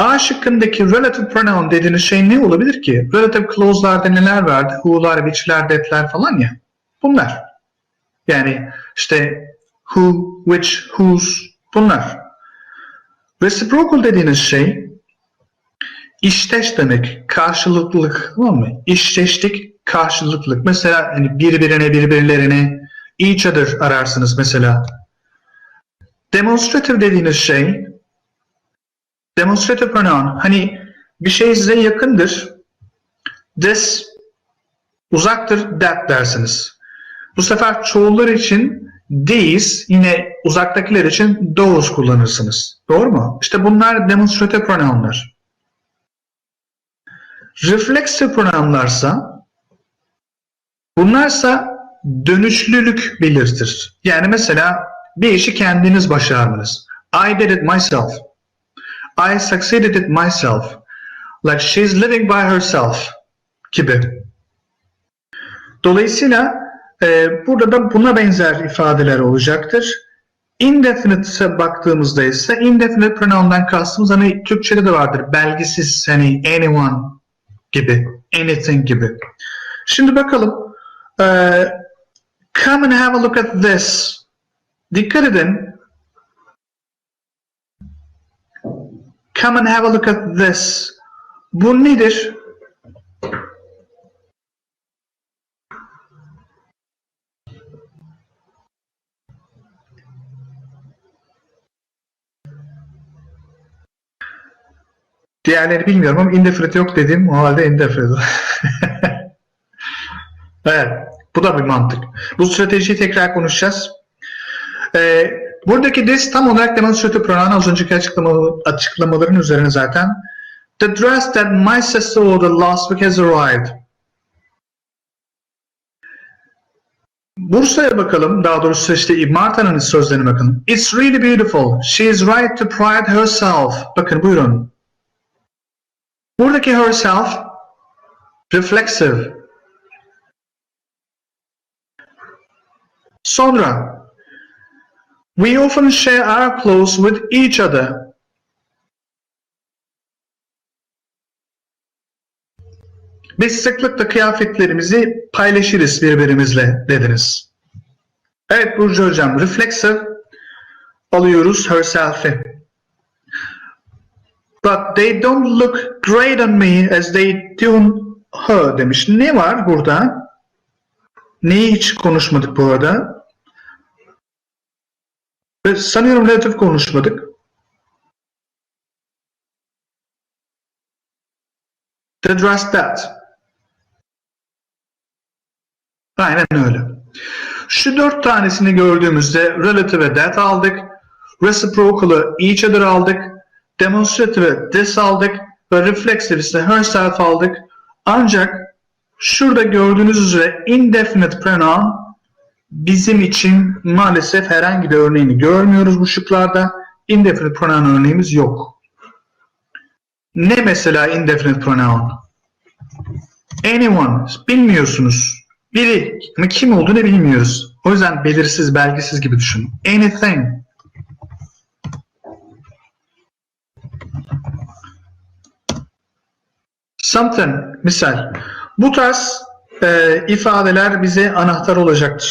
A şıkkındaki relative pronoun dediğiniz şey ne olabilir ki? Relative clause'larda neler vardı? Who'lar, which'ler, that'ler falan ya. Bunlar. Yani işte who, which, whose bunlar. Reciprocal dediğiniz şey işteş demek. Karşılıklılık. Tamam mı? İşteşlik, karşılıklılık. Mesela hani birbirine, birbirlerine each other ararsınız mesela. Demonstrative dediğiniz şey demonstrative pronoun hani bir şey size yakındır. This uzaktır that dersiniz. Bu sefer çoğullar için these yine uzaktakiler için those kullanırsınız. Doğru mu? İşte bunlar demonstrative pronounlar. Reflexive pronounlarsa bunlarsa dönüşlülük belirtir. Yani mesela bir işi kendiniz başardınız. I did it myself. I succeeded it myself. Like she's living by herself gibi. Dolayısıyla e, burada da buna benzer ifadeler olacaktır. Indefinite'e baktığımızda ise indefinite pronoun'dan kastımız hani Türkçe'de de vardır. Belgisiz hani anyone gibi, anything gibi. Şimdi bakalım. E, come and have a look at this. Dikkat edin. Come and have a look at this. Bu nedir? Diğerleri bilmiyorum ama indefinite yok dediğim o halde indefinite. evet. Bu da bir mantık. Bu stratejiyi tekrar konuşacağız. Ee, buradaki this tam olarak demonstrative pronoun az önceki açıklama, açıklamaların üzerine zaten. The dress that my sister ordered last week has arrived. Bursa'ya bakalım. Daha doğrusu işte Marta'nın sözlerine bakın. It's really beautiful. She is right to pride herself. Bakın buyurun. Buradaki herself reflexive. Sonra We often share our clothes with each other. Biz sıklıkla kıyafetlerimizi paylaşırız birbirimizle dediniz. Evet Burcu Hocam, reflexive alıyoruz herself'i. But they don't look great on me as they do on her demiş. Ne var burada? Neyi hiç konuşmadık bu arada? Ve sanıyorum relatif konuşmadık. To address that. Aynen öyle. Şu dört tanesini gördüğümüzde relative ve that aldık. Reciprocal'ı each other aldık. Demonstrative this aldık. Ve reflexive ise herself aldık. Ancak şurada gördüğünüz üzere indefinite pronoun bizim için maalesef herhangi bir örneğini görmüyoruz bu şıklarda. Indefinite pronoun örneğimiz yok. Ne mesela indefinite pronoun? Anyone. Bilmiyorsunuz. Biri. Ama kim olduğunu bilmiyoruz. O yüzden belirsiz, belgisiz gibi düşünün. Anything. Something. Misal. Bu tarz e, ifadeler bize anahtar olacaktır.